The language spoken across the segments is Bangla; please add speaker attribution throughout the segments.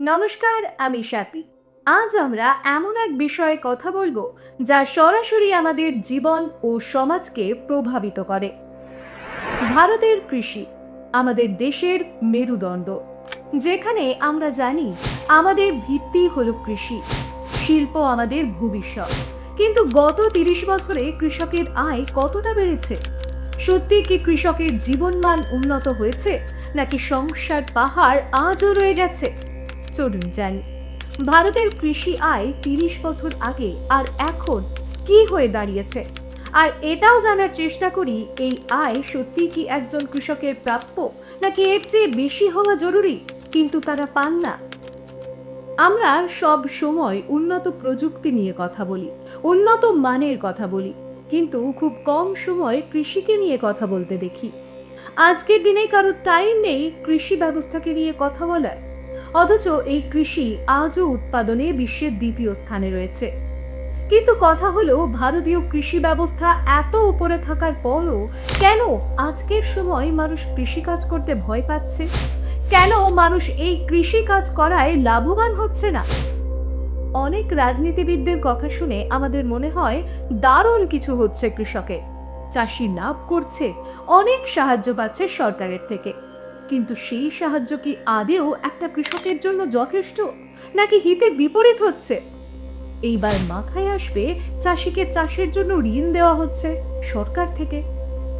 Speaker 1: নমস্কার, আমি স্বাতি আজ আমরা এমন এক বিষয়ে কথা বলব যা সরাসরি আমাদের জীবন ও সমাজকে প্রভাবিত করে। ভারতের কৃষি, আমাদের দেশের মেরুদণ্ড, যেখানে আমরা জানি আমাদের ভিত্তি হলো কৃষি, শিল্প আমাদের ভবিষ্যৎ। কিন্তু গত তিরিশ বছরে কৃষকের আয় কতটা বেড়েছে? সত্যি কি কৃষকের জীবনমান উন্নত হয়েছে, নাকি সংসার পাহাড় আজও রয়ে গেছে? চলুন জানি। ভারতের কৃষি আয় তিরিশ বছর আগে আর এখন কি হয়ে দাঁড়িয়েছে? আর এটাও জানার চেষ্টা করি, এই আয় সত্যি কি একজন কৃষকের প্রাপ্য, নাকি এর চেয়ে বেশি হওয়া জরুরি? কিন্তু তারা পান না। আমরা সব সময় উন্নত প্রযুক্তি নিয়ে কথা বলি, উন্নত মানের কথা বলি, কিন্তু খুব কম সময় কৃষিকে নিয়ে কথা বলতে দেখি। আজকের দিনে কারোর টাইম নেই কৃষি ব্যবস্থাকে নিয়ে কথা বলার। অথচ এই কৃষি আজও উৎপাদনে বিশ্বের দ্বিতীয় স্থানে রয়েছে। কিন্তু কথা হলো, ভারতীয় কৃষি ব্যবস্থা এত উপরে থাকার পরও কেন আজকের সময় মানুষ কৃষিকাজ করতে ভয় পাচ্ছে? কেন মানুষ এই কৃষি কাজ করায় লাভবান হচ্ছে না? অনেক রাজনীতিবিদদের কথা শুনে আমাদের মনে হয় দারুণ কিছু হচ্ছে কৃষকের। চাষি লাভ করছে, অনেক সাহায্য পাচ্ছে সরকারের থেকে। কিন্তু সেই সাহায্য কি আদেও একটা কৃষকের জন্য যথেষ্ট? নাকি হিতে বিপরীত হচ্ছে? এইবার মাথায় আসবে চাষিকে চাষের জন্য ঋণ দেওয়া হচ্ছে সরকার থেকে।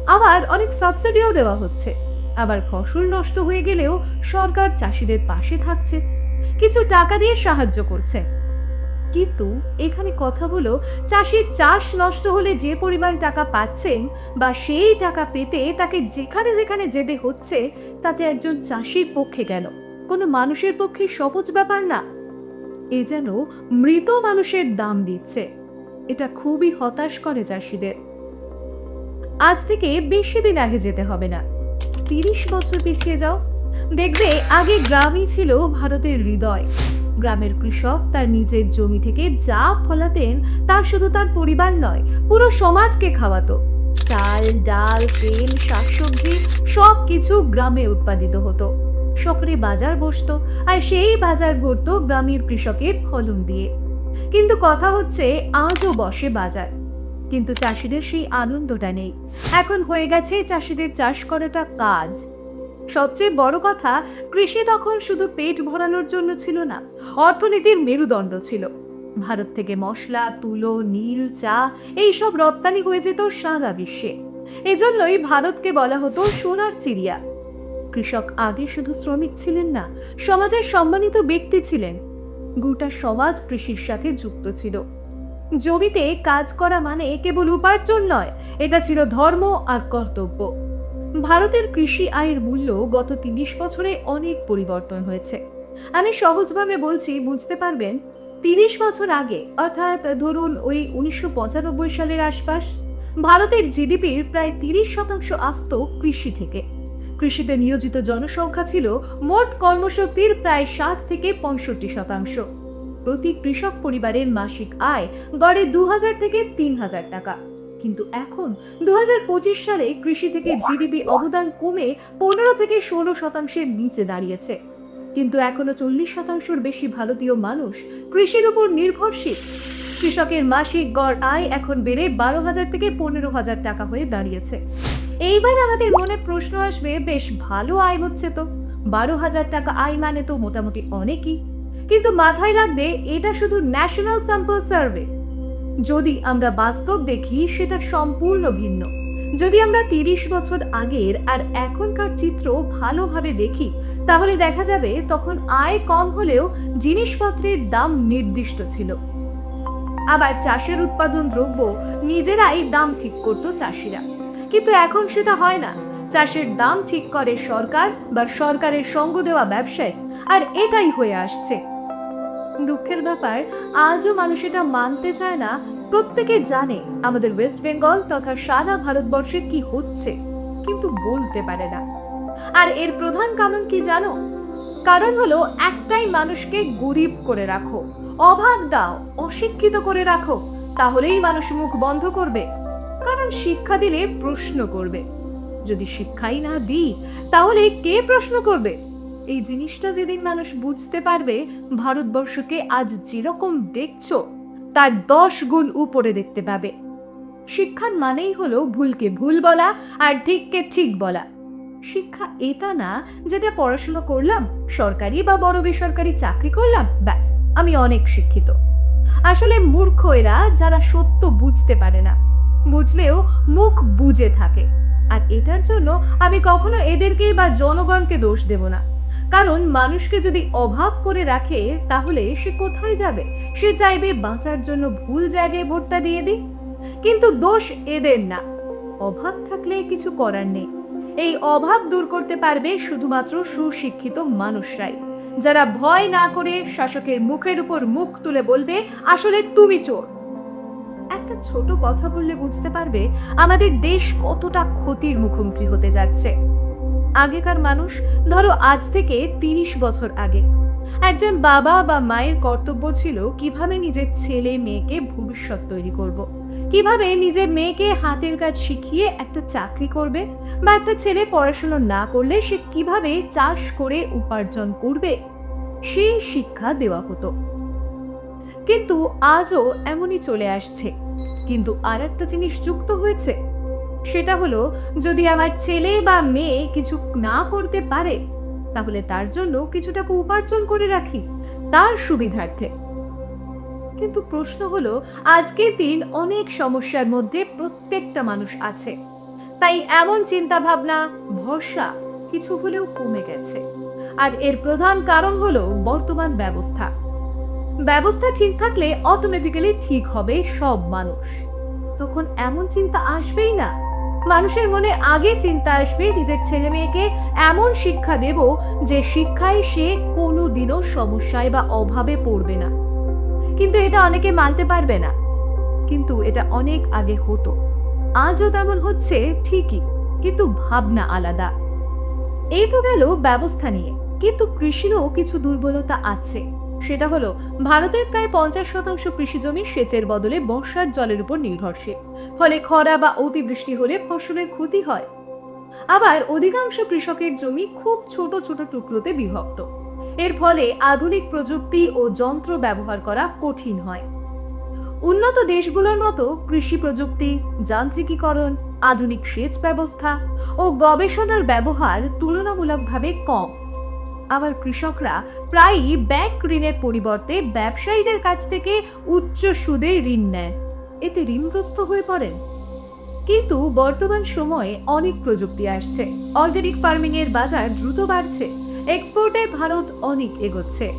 Speaker 1: আবার অনেক সাবসিডিও দেওয়া হচ্ছে। আবার ফসল নষ্ট হয়ে গেলেও সরকার চাষিদের পাশে থাকছে। কিছু টাকা দিয়ে সাহায্য করছে। কিন্তু এখানে কথা হলো, চাষির চাষ নষ্ট হলে যে পরিমাণ টাকা পাচ্ছেন বা সেই টাকা পেতে তাকে যেখানে যেখানে যেতে হচ্ছে তাতে একজন চাষির পক্ষে কেন কোনো মানুষের পক্ষে সহজ ব্যাপার না। এ যেন মৃত মানুষের দাম দিচ্ছে। এটা খুবই হতাশ করে চাষিদের। আজ থেকে বেশি দিন আগে যেতে হবে না। তিরিশ বছর পিছিয়ে যাও। দেখবে আগে গ্রামই ছিল ভারতের হৃদয়। গ্রামের কৃষক তার নিজের জমি থেকে যা ফলাতেন, তা শুধু তার পরিবার নয়, পুরো সমাজকে খাওয়াতো। চাল, ডাল, তেল, শাকসবজি সব কিছু গ্রামে উৎপাদিত হতো। শহরে বাজার বসতো আর সেই বাজার ভরতো গ্রামের কৃষকের ফলন দিয়ে। কিন্তু কথা হচ্ছে আজও বসে বাজার। কিন্তু চাষিদের সেই আনন্দটা নেই। এখন হয়ে গেছে চাষিদের চাষ করাটা কাজ। সবচেয়ে বড় কথা, কৃষি তখন শুধু পেট ভরানোর জন্য ছিল না, অর্থনীতির মেরুদণ্ড ছিল। ভারত থেকে মশলা, তুলো, নীল, চা, এইসব রপ্তানি হয়ে যেত সারা বিশ্বে। এজন্যই ভারতকে বলা হতো সোনার চিড়িয়া। কৃষক আগে শুধু শ্রমিক ছিলেন না, সমাজের সম্মানিত ব্যক্তি ছিলেন। গোটা সমাজ কৃষির সাথে যুক্ত ছিল। জমিতে কাজ করা মানে কেবল উপার্জন নয়, এটা ছিল ধর্ম আর কর্তব্য। ভারতের কৃষি আয়ের মূল্য গত তিরিশ বছরে অনেক পরিবর্তন হয়েছে। আমি সহজভাবে বলছি, বুঝতে পারবেন? তিরিশ বছর আগে, অর্থাৎ ধরুন ওই উনিশশো পঁচানব্বই সালের আশপাশ, ভারতের জিডিপির প্রায় তিরিশ শতাংশ আসত কৃষি থেকে। কৃষিতে নিয়োজিত জনসংখ্যা ছিল মোট কর্মশক্তির প্রায় ষাট থেকে পঁয়ষট্টি শতাংশ। প্রতি কৃষক পরিবারের মাসিক আয় গড়ে দু হাজার থেকে তিন হাজার টাকা। কিন্তু এখন দু সালে কৃষি থেকে জিডিপি অবদান কমে পনেরো থেকে ষোলো শতাংশের নিচে দাঁড়িয়েছে। কিন্তু এখনও চল্লিশ শতাংশের বেশি ভারতীয় মানুষ কৃষির উপর নির্ভরশীল। কৃষকের মাসিক গড় আয় এখন বেড়ে বারো হাজার থেকে পনেরো হাজার টাকা হয়ে দাঁড়িয়েছে। এইবার আমাদের মনে প্রশ্ন আসবে, বেশ ভালো আয় হচ্ছে তো। বারো হাজার টাকা আয় মানে তো মোটামুটি অনেকই। কিন্তু মাথায় রাখবে, এটা শুধু ন্যাশনাল স্যাম্পল সার্ভে। যদি আমরা বাস্তব দেখি, সেটা সম্পূর্ণ ভিন্ন। যদি আমরা তিরিশ বছর আগের আর এখনকার চিত্র ভালোভাবে দেখি, তাহলে দেখা যাবে তখন আয় কম হলেও জিনিসপত্রের দাম নির্দিষ্ট ছিল। আবার চাষের উৎপাদন দ্রব্য নিজেরাই দাম ঠিক করতো চাষিরা। কিন্তু এখন সেটা হয় না। চাষের দাম ঠিক করে সরকার বা সরকারের সঙ্গ দেওয়া ব্যবসায়, আর এটাই হয়ে আসছে। দুঃখের ব্যাপার, আজও মানুষ এটা মানতে চায় না প্রত্যেকে জানে আমাদের ওয়েস্ট বেঙ্গল তথা সারা ভারতবর্ষে কি হচ্ছে, কিন্তু বলতে পারে না। আর এর প্রধান কারণ কি জানো? কারণ হলো একটাই মানুষকে গরিব করে রাখো, অভাব দাও, অশিক্ষিত করে রাখো, তাহলেই মানুষ মুখ বন্ধ করবে। কারণ শিক্ষা দিলে প্রশ্ন করবে। যদি শিক্ষাই না দিই, তাহলে কে প্রশ্ন করবে? এই জিনিসটা যেদিন মানুষ বুঝতে পারবে, ভারতবর্ষকে আজ যেরকম দেখছ তার দশ গুণ উপরে দেখতে পাবে। শিক্ষার মানেই হলো ভুলকে ভুল বলা আর ঠিককে ঠিক বলা। শিক্ষা এটা না যেটা পড়াশোনা করলাম, সরকারি বা বড় বেসরকারি চাকরি করলাম, ব্যাস, আমি অনেক শিক্ষিত। আসলে মূর্খ এরা যারা সত্য বুঝতে পারে না। বুঝলেও মুখ বুঝে থাকে। আর এটার জন্য আমি কখনো এদেরকেই বা জনগণকে দোষ দেব না। কারণ মানুষকে যদি অভাব করে রাখে, তাহলে সে কোথায় যাবে? সে চাইবে বাঁচার জন্য ভুল জায়গায় ভোটটা দিয়ে দিই কিন্তু দোষ এদের না। অভাব থাকলে কিছু করার নেই। এই অভাব দূর করতে পারবে শুধুমাত্র সুশিক্ষিত মানুষরাই। যারা ভয় না করে শাসকের মুখের উপর মুখ তুলে বলবে, আসলে তুমি চোর। একটা ছোট কথা বললে বুঝতে পারবে, আমাদের দেশ কতটা ক্ষতির মুখোমুখি হতে যাচ্ছে। আগেকার মানুষ, ধরো আজ থেকে তিরিশ বছর আগে। একজন বাবা বা মায়ের কর্তব্য ছিল কীভাবে নিজের ছেলে মেয়েকে ভবিষ্যৎ তৈরি করব। কীভাবে নিজের মেয়েকে হাতের কাজ শিখিয়ে একটা চাকরি করবে? বা একটা ছেলে পড়াশোনা না করলে সে কীভাবে চাষ করে উপার্জন করবে? সেই শিক্ষা দেওয়া হতো। কিন্তু আজও এমনই চলে আসছে। কিন্তু আর একটা জিনিস যুক্ত হয়েছে। সেটা হলো, যদি আমার ছেলে বা মেয়ে কিছু না করতে পারে, তাহলে তার জন্য কিছু টাকা উপার্জন করে রাখি, তার সুবিধার্থে। কিন্তু প্রশ্ন হলো আজকের দিন অনেক সমস্যার মধ্যে প্রত্যেকটা মানুষ আছে। তাই এমন চিন্তা ভাবনা ভরসা কিছু হলেও কমে গেছে। আর এর প্রধান কারণ হলো বর্তমান ব্যবস্থা। ব্যবস্থা ঠিক থাকলে অটোমেটিক্যালি ঠিক হবে সব মানুষ। তখন এমন চিন্তা আসবেই না। মানুষের মনে আগে চিন্তা আসবে নিজের ছেলে মেয়েকে এমন শিক্ষা দেব যে শিক্ষায় সে কোনো দিনও সমস্যায় বা অভাবে পড়বে না। কিন্তু এটা অনেকে মানতে পারবে না। কিন্তু এটা অনেক আগে হতো। আজও তেমন হচ্ছে ঠিকই, কিন্তু ভাবনা আলাদা। এই তো গেল ব্যবস্থা নিয়ে। কিন্তু কৃষিরও কিছু দুর্বলতা আছে। সেটা হলো, ভারতের প্রায় পঞ্চাশ শতাংশ কৃষি জমি সেচের বদলে বর্ষার জলের উপর নির্ভরশীল। ফলে খরা বা অতিবৃষ্টি হলে ফসলের ক্ষতি হয়। আবার অধিকাংশ কৃষকের জমি খুব ছোট ছোট টুকরোতে বিভক্ত। এর ফলে আধুনিক প্রযুক্তি ও যন্ত্র ব্যবহার করা কঠিন হয়। উন্নত দেশগুলোর মতো কৃষি প্রযুক্তি, যান্ত্রিকীকরণ, আধুনিক সেচ ব্যবস্থা ও গবেষণার ব্যবহার তুলনামূলকভাবে কম। আবার কৃষকরা প্রায়ই ব্যাংক ঋণের পরিবর্তে ব্যবসায়ীদের কাছ থেকে উচ্চ সুদে ঋণ নেন এতে ঋণগ্রস্ত হয়ে পড়েন। কিন্তু বর্তমান সময়ে অনেক প্রযুক্তি আসছে। অর্গানিক ফার্মিং এর বাজার দ্রুত বাড়ছে। এক্সপোর্টে ভারত অনেক এগোচ্ছে।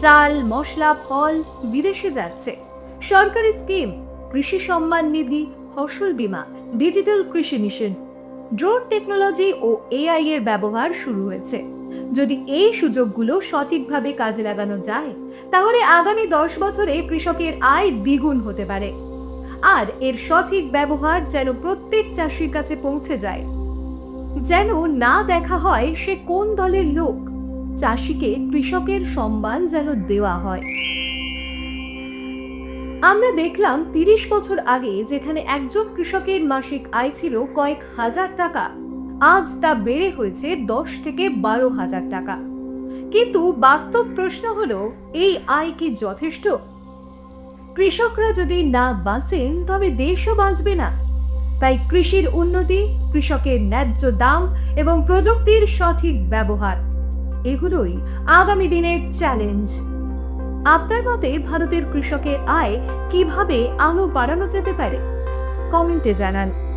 Speaker 1: চাল, মশলা, ফল বিদেশে যাচ্ছে। সরকারি স্কিম, কৃষি সম্মান নিধি, ফসল বীমা, ডিজিটাল কৃষি মিশন, ড্রোন টেকনোলজি ও এআই এর ব্যবহার শুরু হয়েছে। যদি এই সুযোগগুলো সঠিকভাবে কাজে লাগানো যায়, তাহলে আগামী দশ বছরে কৃষকের আয় দ্বিগুণ হতে পারে। আর এর সঠিক ব্যবহার যেন প্রত্যেক চাষির কাছে পৌঁছে যায়। যেন না দেখা হয় সে কোন দলের লোক, চাষিকে কৃষকের সম্মান যেন দেওয়া হয়। আমরা দেখলাম তিরিশ বছর আগে যেখানে একজন কৃষকের মাসিক আয় ছিল কয়েক হাজার টাকা আজ তা বেড়ে হয়েছে দশ থেকে বারো হাজার টাকা। কিন্তু বাস্তব প্রশ্ন হলো, এই আয় কি যথেষ্ট? কৃষকরা যদি না বাঁচেন, তবে দেশও বাঁচবে না। তাই কৃষির উন্নতি, কৃষকের ন্যায্য দাম এবং প্রযুক্তির সঠিক ব্যবহার, এগুলোই আগামী দিনের চ্যালেঞ্জ আপনার মতে ভারতের কৃষকের আয় কীভাবে আরও বাড়ানো যেতে পারে? কমেন্টে জানান।